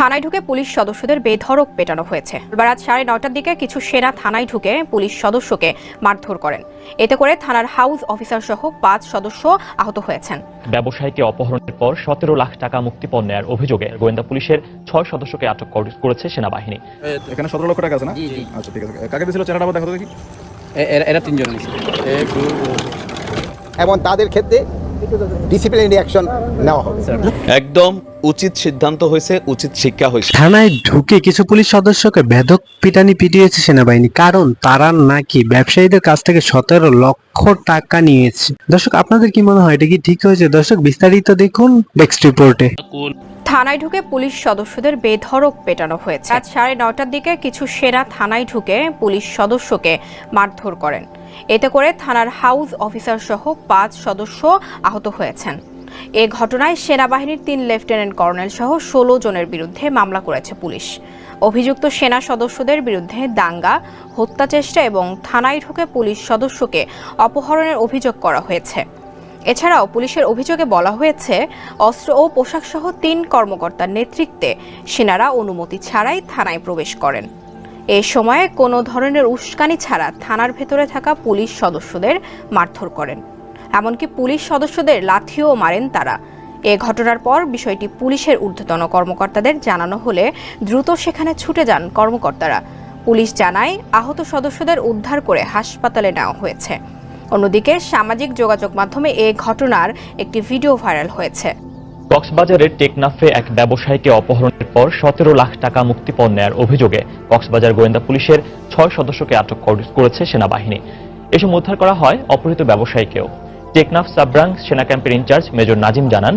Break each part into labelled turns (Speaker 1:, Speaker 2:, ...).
Speaker 1: থানায় ঢুকে পুলিশ সদস্যদের বেধড়ক পেটানো হয়েছে। রাত সাড়ে নয়টার দিকে কিছু সেনা থানায় ঢুকে পুলিশ সদস্যকে মারধর করেন। এতে করে থানার হাউস অফিসার সহ পাঁচ সদস্য আহত হয়েছেন।
Speaker 2: ব্যবসায়ীকে অপহরণের পর সতেরো লাখ টাকা মুক্তিপণ নেয়ার অভিযোগে গোয়েন্দা পুলিশের ছয় সদস্যকে আটক কর- করেছে সেনাবাহিনী।
Speaker 3: এখানে সতেরো লক্ষ টাকা আছে না?
Speaker 4: জি, জি।
Speaker 3: আচ্ছা ঠিক আছে। কাকে দিয়েছিল চেহারাটা দেখো দেখি।
Speaker 4: এরা তিনজন
Speaker 5: এবং তাদের ক্ষেত্রে ডিসিপ্লিনারি অ্যাকশন নেওয়া হবে।
Speaker 6: একদম উচিত সিদ্ধান্ত হয়েছে উচিত শিক্ষা হয়েছে।
Speaker 7: থানায় ঢুকে কিছু পুলিশ সদস্যকে বেধক পিটানি পিটিয়েছে সেনাবাহিনী কারণ তারা নাকি ব্যবসায়ীদের কাছ থেকে সতেরো লক্ষ টাকা নিয়েছে। দর্শক আপনাদের কি মনে হয় এটা কি ঠিক হয়েছে? দর্শক বিস্তারিত দেখুন নেক্সট রিপোর্টে
Speaker 1: থানায় ঢুকে পুলিশ সদস্যদের বেধড়ক পেটানো হয়েছে। রাত সাড়ে নটার দিকে কিছু সেরা থানায় ঢুকে পুলিশ সদস্যকে মারধর করেন। এতে করে থানার হাউস অফিসার সহ পাঁচ সদস্য আহত হয়েছেন। এ ঘটনায় সেনাবাহিনীর তিন লেফটেন্যান্ট কর্নেল সহ ষোলো জনের বিরুদ্ধে মামলা করেছে পুলিশ। অভিযুক্ত সেনা সদস্যদের বিরুদ্ধে দাঙ্গা, হত্যা চেষ্টা এবং থানায় ঢুকে পুলিশ সদস্যকে অপহরণের অভিযোগ করা হয়েছে। এছাড়াও পুলিশের অভিযোগে বলা হয়েছে, অস্ত্র ও পোশাক সহ তিন কর্মকর্তার নেতৃত্বে সেনারা অনুমতি ছাড়াই থানায় প্রবেশ করেন। এ সময়ে কোনো ধরনের উস্কানি ছাড়া থানার ভেতরে থাকা পুলিশ সদস্যদের মারধর করেন। এমনকি পুলিশ সদস্যদের লাথিও মারেন তারা। এ ঘটনার পর বিষয়টি পুলিশের ঊর্ধ্বতন কর্মকর্তাদের জানানো হলে দ্রুত সেখানে ছুটে যান কর্মকর্তারা। পুলিশ জানায়, আহত সদস্যদের উদ্ধার করে হাসপাতালে নেওয়া হয়েছে। অন্যদিকে সামাজিক যোগাযোগ মাধ্যমে এ ঘটনার একটি ভিডিও ভাইরাল হয়েছে।
Speaker 2: কক্সবাজারের টেকনাফে এক ব্যবসায়ীকে অপহরণের পর সতেরো লাখ টাকা মুক্তিপণ নেয়ার অভিযোগে কক্সবাজার গোয়েন্দা পুলিশের ছয় সদস্যকে আটক করেছে সেনাবাহিনী। এসব উদ্ধার করা হয় অপহৃত ব্যবসায়ীকেও। টেকনাফ সাবরাং সেনা ক্যাম্পের ইনচার্জ মেজর নাজিম জানান,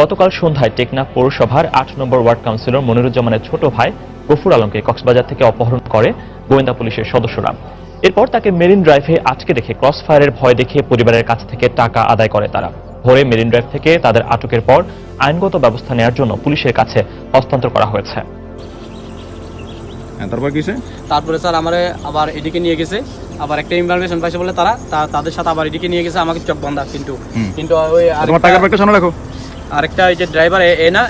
Speaker 2: গতকাল সন্ধ্যায় টেকনাফ পৌরসভার আট নম্বর ওয়ার্ড কাউন্সিলর মনিরুজ্জামানের ছোট ভাই গফুর আলমকে কক্সবাজার থেকে অপহরণ করে গোয়েন্দা পুলিশের সদস্যরা। এরপর তাকে মেরিন ড্রাইভে আটকে রেখে ক্রস ফায়ারের ভয় দেখিয়ে পরিবারের কাছ থেকে টাকা আদায় করে তারা। ভোরে মেরিন ড্রাইভ থেকে তাদের আটকের পর আইনগত ব্যবস্থা নেওয়ার জন্য পুলিশের কাছে হস্তান্তর করা হয়েছে।
Speaker 3: হ্যাঁ তারপর কিসে
Speaker 4: তারপরে স্যার আমার আবার এদিকে নিয়ে গেছে। আবার একটা ইনফরমেশন পাইছে বলে তারা তাদের সাথে আবার এদিকে নিয়ে গেছে আমাকে চোখ বন্ধা কিন্তু। কিন্তু ওই
Speaker 3: তোমার
Speaker 4: আরেকটা-
Speaker 3: টাকার ব্যাগটা সামনে রাখো
Speaker 4: আরেকটা এই যে ড্রাইভার এ না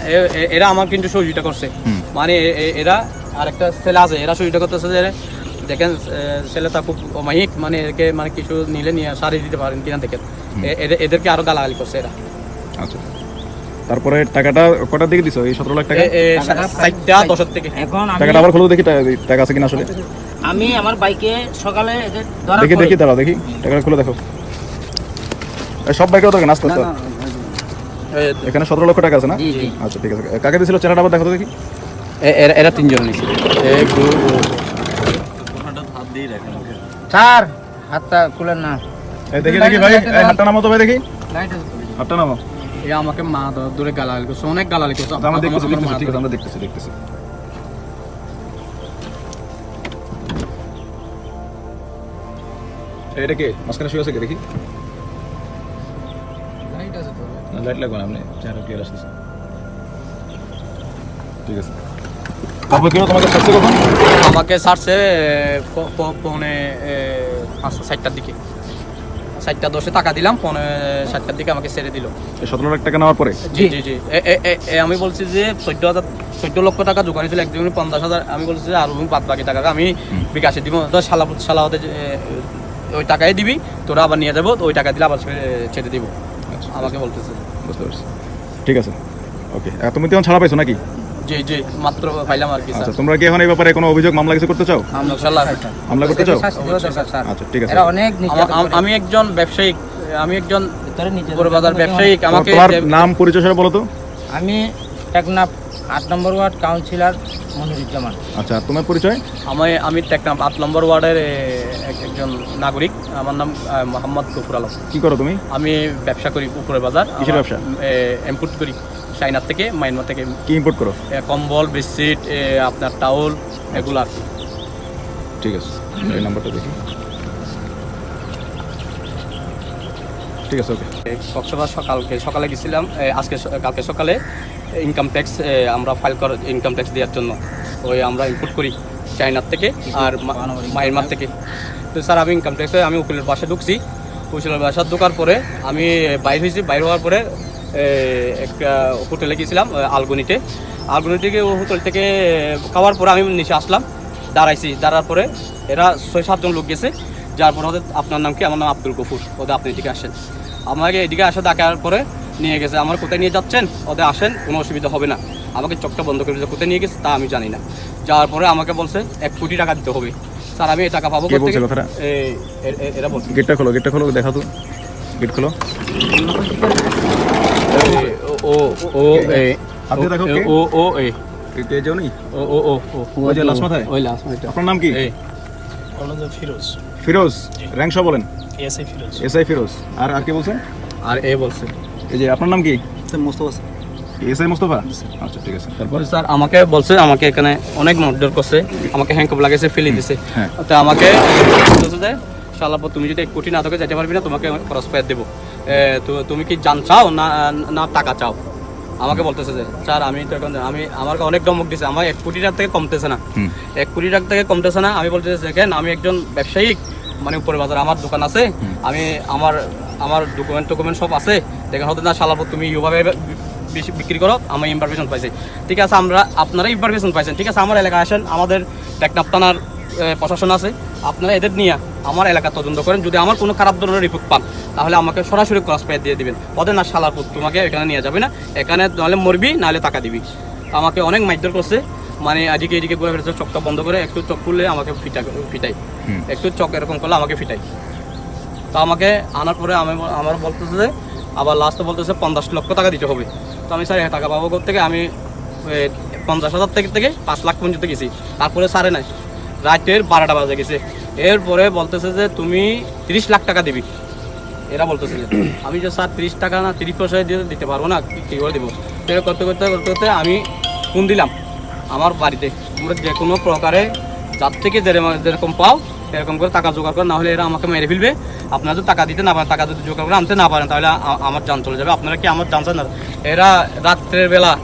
Speaker 4: এরা আমার কিন্তু সহযোগিতা করছে। মানে এরা আরেকটা ছেলে আছে এরা সহযোগিতা করতেছে যে দেখেন ছেলেটা খুব অমায়িক মানে এদেরকে মানে কিছু নিলে নিয়ে সারিয়ে দিতে পারেন কিনা দেখেন। এদের- এদেরকে আরও গালাগালি করছে এরা।
Speaker 3: আচ্ছা। তারপরে টাকাটা কটার দিকে দিছো? এই সতেরো লাখ টাকা?
Speaker 4: চারটা দশের থেকে।
Speaker 8: এখন
Speaker 3: টাকাটা আবার খুলে দেখি টাকা আছে কিনা আসলে?
Speaker 8: আমি আমার বাইকে সকালে
Speaker 3: দেখি দেখি দাঁড়াও দেখি। টাকাটা খুলে দেখো। সব বাইকে আস্তে আস্তে
Speaker 4: এ-
Speaker 3: এখানে সতেরো লক্ষ টাকা আছে না?
Speaker 8: জি জি।
Speaker 3: আচ্ছা ঠিক আছে। কাকে দিয়েছিল চেহারাটা আবার দেখো দেখি।
Speaker 4: এ- এরা- এরা তিনজন নিয়েছে এক দুই
Speaker 8: স্যার হাতটা খুলেন না।
Speaker 3: দেখি দেখি ভাই হাতটা নামো তো ভাই দেখি। হাতটা নামো
Speaker 4: এ আমাকে মা ধ- গালাগালি করছে অনেক গালাগালি করছে।
Speaker 3: আমরা দেখতেছি
Speaker 4: আমার
Speaker 3: দেখতেছি
Speaker 4: মা
Speaker 3: ঠিক আছে আমরা দেখতেছি দেখতেছি। এটা কে? মাঝখানে শুয়ে আছে কে? দেখি। না, লাইট। লাগবে না আপনি চেহারা ক্লিয়ার আসতেছে। ঠিক আছে। তারপর কেউ তোমাকে ছাড়ছে কখন?
Speaker 4: আমাকে ছাড়ছে পৌনে পাঁচটা চারটার দিকে। চারটা দশে টাকা দিলাম পৌনে সাতটার দিকে আমাকে ছেড়ে দিল।
Speaker 3: সতেরো লাখ টাকা নেওয়ার পরে?
Speaker 4: জি জি জি। আমি বলছি যে চোদ্দ হাজার চোদ্দ লক্ষ টাকা জোগাড় ছিল একজন পঞ্চাশ হাজার। আমি বলছি যে আর বাদ বাকি টাকা আমি বিকাশে দিব। তো সালা সালা হতে ওই টাকাই দিবি তোরা আবার নিয়ে যাব তো ওই টাকা দিলে আবার ছেড়ে- দিব।
Speaker 3: আচ্ছা
Speaker 4: আমাকে বলতেছে।
Speaker 3: বুঝতে পারছি। ঠিক আছে। ওকে। তুমি তখন ছাড়া পাইছো নাকি?
Speaker 4: জি জি মাত্র পাইলাম আর কি
Speaker 3: আচ্ছা তোমরা কি এখন এই ব্যাপারে কোনো অভিযোগ মামলা কিছু করতে চাও?
Speaker 4: ইনশাল্লাহ
Speaker 3: মামলা করতে চাও?
Speaker 8: শাস্তি দেওয়া দরকার, স্যার।
Speaker 3: আচ্ছা ঠিক আছে।
Speaker 8: অনেক
Speaker 4: আমা- একজন ব্যবসায়িক আমি একজন
Speaker 8: ভিতরে নির্যাতন
Speaker 4: বড় বাজার ব্যবসায়িক আমাকে
Speaker 3: নাম পরিচয় সেটা বলো তো।
Speaker 8: আমি টেকনাফ আট নম্বর ওয়ার্ড কাউন্সিলর মনিরুজ্জামান।
Speaker 3: আচ্ছা তোমার পরিচয়?
Speaker 4: আমি আমি টেকনাম আট নম্বর ওয়ার্ডের একজন নাগরিক। আমার নাম মোহাম্মদ গফুর আলম।
Speaker 3: কি করো তুমি?
Speaker 4: আমি ব্যবসা করি উপরে বাজার।
Speaker 3: কিসের ব্যবসা?
Speaker 4: ইম্পোর্ট করি চাইনার থেকে মাইনমার থেকে।
Speaker 3: কি ইম্পোর্ট করো?
Speaker 4: কম্বল বেডশিট আপনার টাউল এগুলো আর কি।
Speaker 3: ঠিক আছে এই নাম্বারটা দেখি। ঠিক আছে ওকে।
Speaker 4: কক্সবাজার সকালকে সকালে গেছিলাম আজকে কালকে সকালে ইনকাম ট্যাক্স আমরা ফাইল করার ইনকাম ট্যাক্স দেওয়ার জন্য। ওই আমরা ইম্পোর্ট করি চাইনার থেকে আর মায়ানমার থেকে। তো স্যার আমি ইনকাম ট্যাক্সে আমি উকিলের বাসা ঢুকছি। উকিলের বাসা ঢোকার পরে আমি বাইর হয়েছি বাইর হওয়ার পরে একটা হোটেলে গেছিলাম আলগুনিতে। ও হোটেল থেকে খাওয়ার পরে আমি নিচে আসলাম দাঁড়াইছি। দাঁড়ার পরে এরা ছয় সাতজন লোক গেছে। যার পরে ওদের আপনার নাম কি? আমার নাম আব্দুল গফুর। ওদের আপনি এদিকে আসেন। আমাকে এদিকে আসা দেখার পরে নিয়ে গেছে। আমার কোথায় নিয়ে যাচ্ছেন? ওদের আসেন কোনো অসুবিধা হবে না। আমাকে চোখটা বন্ধ করে কোথায় নিয়ে গেছে তা আমি জানি না। যাওয়ার পরে আমাকে বলছে এক কোটি টাকা দিতে হবে। স্যার আমি এই টাকা পাবো এরা বলছে।
Speaker 3: গেটটা খোলো গেটটা খোলো দেখা তো গেট খোলো।
Speaker 4: ও ও এ
Speaker 3: হাত দেখো কে?
Speaker 4: ও ও এ
Speaker 3: কে যাও নি?
Speaker 4: ও ও ও ও
Speaker 3: ওই যে মাথায়?
Speaker 4: ওই মাথায়।
Speaker 3: আপনার নাম কি?
Speaker 9: ফিরোজ।
Speaker 3: ফিরোজ? র্যাঙ্ক সহ বলেন।
Speaker 9: এসআই ফিরোজ।
Speaker 3: এসআই ফিরোজ। আর আর কে বলছেন?
Speaker 4: আর এ বলছে।
Speaker 3: এই যে আপনার নাম কি? এসআই মোস্তফা আচ্ছা ঠিক আছে। তারপর?
Speaker 4: স্যার আমাকে বলছে আমাকে এখানে অনেক মর্ডার করছে আমাকে হ্যাংকপ লাগাইছে ফেলে দিছে।
Speaker 3: হ্যাঁ।
Speaker 4: তো আমাকে শালাপো তুমি যদি এক কোটি না তোকে যেতে পারবি না তোমাকে খরচ পেয়ে দেবো। তো তুমি কি জান চাও না না টাকা চাও? আমাকে বলতেছে যে স্যার আমি তো এখন আমি আমাকে অনেক দমক দিছে আমার এক কোটি টাকা থেকে কমতেছে না। এক কোটি টাকা থেকে কমতেছে না আমি বলতেছি দেখেন আমি একজন ব্যবসায়িক মানে উপরে বাজার আমার দোকান আছে আমি আমার আমার ডকুমেন্ট টকুমেন্ট সব আছে দেখেন হতে না শালাপো তুমি বেশি বিক্রি করো আমি ইনফরমেশন পাইছি। ঠিক আছে আমরা আপনারা ইনফরমেশন পাইছেন। ঠিক আছে আমার এলাকায় আসেন আমাদের টেকনাপ থানার প্রশাসন আছে আপনারা এদের নিয়ে আমার এলাকা তদন্ত করেন। যদি আমার কোনো খারাপ ধরনের রিপোর্ট পান তাহলে আমাকে সরাসরি ক্রস পেয়ে দিয়ে দিবেন। ওদের না শালাপুর তোমাকে এখানে নিয়ে যাবে না। এখানে নাহলে মরবি নাহলে টাকা দিবি। আমাকে অনেক মাইদর করছে। মানে আজকে এদিকে ঘুরে ফেলেছে চোখটা বন্ধ করে একটু চোখ খুললে আমাকে ফিটা ফিটাই একটু চোখ এরকম করলে আমাকে ফিটাই তো আমাকে আনার পরে আমি আমার বলতেছে যে আবার লাস্টে বলতেছে পঞ্চাশ লক্ষ টাকা দিতে হবে। তো আমি স্যার টাকা পাবো থেকে আমি পঞ্চাশ হাজার থেকে থেকে পাঁচ লাখ পর্যন্ত গেছি। তারপরে সারে নাই। রাতের বারোটা বাজে গেছে। এরপরে বলতেছে যে, তুমি তিরিশ লাখ টাকা দিবি। এরা বলতেছে যে, আমি যে স্যার তিরিশ টাকা না, তিরিশ পয়সা দিয়ে দিতে পারব না, কি- করে দেবো? এরকম করতে করতে করতে করতে আমি ফোন দিলাম আমার বাড়িতে। তোমরা যে কোনো প্রকারে যার থেকে যেরকম যেরকম পাও এরকম করে টাকা জোগাড় করে। না হলে এরা আমাকে মেরে ফেলবে। আপনারা যদি টাকা দিতে না পারেন, টাকা যদি জোগাড় করে আনতে না পারেন, তাহলে আমার যান চলে যাবে। আপনারা কি আমার জানছেন না? এরা রাত্রের বেলা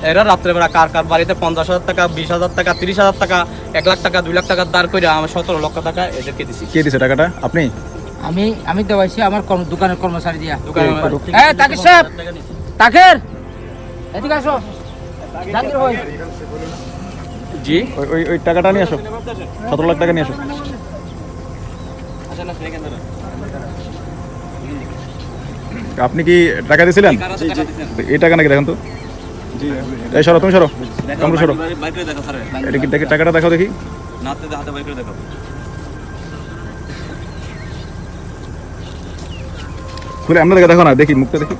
Speaker 4: এরা- এরা রাত্রের বেলা কার কার বাড়িতে পঞ্চাশ হাজার টাকা বিশ হাজার টাকা তিরিশ হাজার টাকা এক লাখ টাকা দুই লাখ টাকা দাঁড় করে আমার সতেরো লক্ষ টাকা এদেরকে দিছি।
Speaker 3: কে দিছে টাকাটা? আপনি?
Speaker 8: আমি আমি দেওয়াইছি আমার কর্ম দোকানের কর্মচারী দিয়া। এ তাকে সাহেব! তাকের! এদিকে আসো। জাহাঙ্গীর ভাই।
Speaker 4: জি?
Speaker 3: ওই ওই ওই টাকাটা নিয়ে আসো। সতেরো লাখ টাকা নিয়ে আসো। আপনি কি টাকা দিয়েছিলেন এই টাকা নাকি দেখেন তো? এই সরো তুমি সরো। কামরু সরো। এটা কি দেখে টাকাটা দেখাও দেখি। খুলে আমরা দেখে দেখো না দেখি মুখটা দেখি।